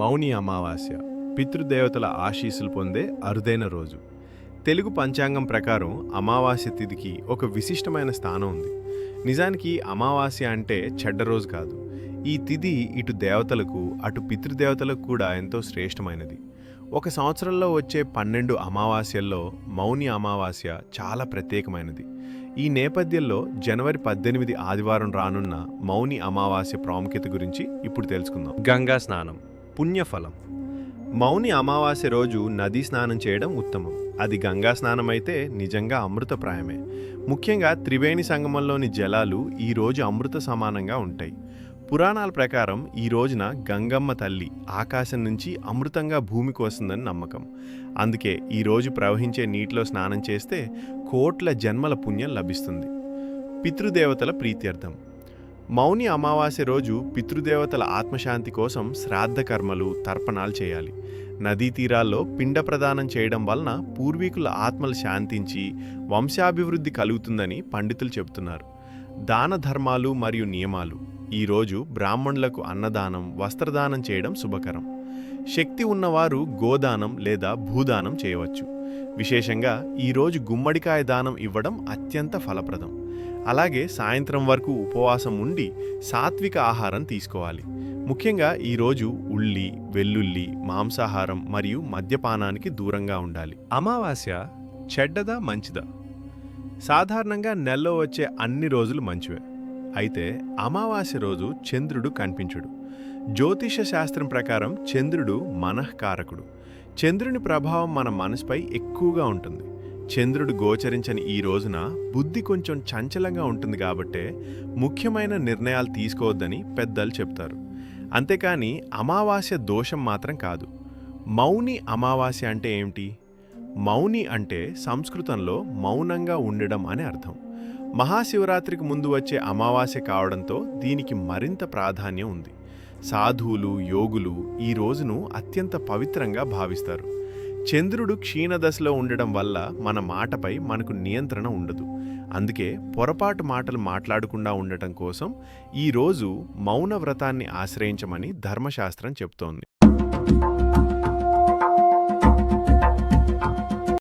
మౌని అమావాస్య పితృదేవతల ఆశీస్సులు పొందే అరుదైన రోజు. తెలుగు పంచాంగం ప్రకారం అమావాస్య తిథికి ఒక విశిష్టమైన స్థానం ఉంది. నిజానికి అమావాస్య అంటే చెడ్డ రోజు కాదు. ఈ తిథి ఇటు దేవతలకు అటు పితృదేవతలకు కూడా ఎంతో శ్రేష్టమైనది. ఒక సంవత్సరంలో వచ్చే పన్నెండు అమావాస్యల్లో మౌని అమావాస్య చాలా ప్రత్యేకమైనది. ఈ నేపథ్యంలో జనవరి పద్దెనిమిది ఆదివారం రానున్న మౌని అమావాస్య ప్రాముఖ్యత గురించి ఇప్పుడు తెలుసుకుందాం. గంగా స్నానం. పుణ్యఫలం. మౌని అమావాస్య రోజు నదీ స్నానం చేయడం ఉత్తమం. అది గంగా స్నానం అయితే నిజంగా అమృతప్రాయమే ముఖ్యంగా త్రివేణి సంగమంలోని జలాలు ఈరోజు అమృత సమానంగా ఉంటాయి. పురాణాల ప్రకారం ఈ రోజున గంగమ్మ తల్లి ఆకాశం నుంచి అమృతంగా భూమికి వస్తుందని నమ్మకం. అందుకే ఈరోజు ప్రవహించే నీటిలో స్నానం చేస్తే కోట్ల జన్మల పుణ్యం లభిస్తుంది. పితృదేవతల ప్రీత్యర్థం. మౌని అమావాస్య రోజు పితృదేవతల ఆత్మశాంతి కోసం శ్రాద్ధ కర్మలు తర్పణాలు చేయాలి. నదీ తీరాల్లో పిండ ప్రదానం చేయడం వలన పూర్వీకుల ఆత్మలు శాంతించి వంశాభివృద్ధి కలుగుతుందని పండితులు చెబుతున్నారు. దాన ధర్మాలు మరియు నియమాలు. ఈరోజు బ్రాహ్మణులకు అన్నదానం వస్త్రదానం చేయడం శుభకరం. శక్తి ఉన్నవారు గోదానం లేదా భూదానం చేయవచ్చు. విశేషంగా ఈరోజు గుమ్మడికాయ దానం ఇవ్వడం అత్యంత ఫలప్రదం. అలాగే సాయంత్రం వరకు ఉపవాసం ఉండి సాత్విక ఆహారం తీసుకోవాలి. ముఖ్యంగా ఈరోజు ఉల్లి వెల్లుల్లి మాంసాహారం మరియు మద్యపానానికి దూరంగా ఉండాలి. అమావాస్య చెడ్డదా మంచిదా? సాధారణంగా నెలలో వచ్చే అన్ని రోజులు మంచివే. అయితే అమావాస్య రోజు చంద్రుడు కనిపించుడు. జ్యోతిష శాస్త్రం ప్రకారం చంద్రుడు మనఃకారకుడు. చంద్రుని ప్రభావం మన మనసుపై ఎక్కువగా ఉంటుంది. చంద్రుడు గోచరించని ఈ రోజున బుద్ధి కొంచెం చంచలంగా ఉంటుంది కాబట్టే ముఖ్యమైన నిర్ణయాలు తీసుకోవద్దని పెద్దలు చెప్తారు. అంతేకాని అమావాస్య దోషం మాత్రం కాదు. మౌని అమావాస్య అంటే ఏమిటి? మౌని అంటే సంస్కృతంలో మౌనంగా ఉండడం అని అర్థం. మహాశివరాత్రికి ముందు వచ్చే అమావాస్య కావడంతో దీనికి మరింత ప్రాధాన్యం ఉంది. సాధువులు యోగులు ఈ రోజును అత్యంత పవిత్రంగా భావిస్తారు. చంద్రుడు క్షీణదశలో ఉండడం వల్ల మన మాటపై మనకు నియంత్రణ ఉండదు. అందుకే పొరపాటు మాటలు మాట్లాడకుండా ఉండటం కోసం ఈ రోజు మౌన వ్రతాన్ని ఆశ్రయించమని ధర్మశాస్త్రం చెప్తోంది.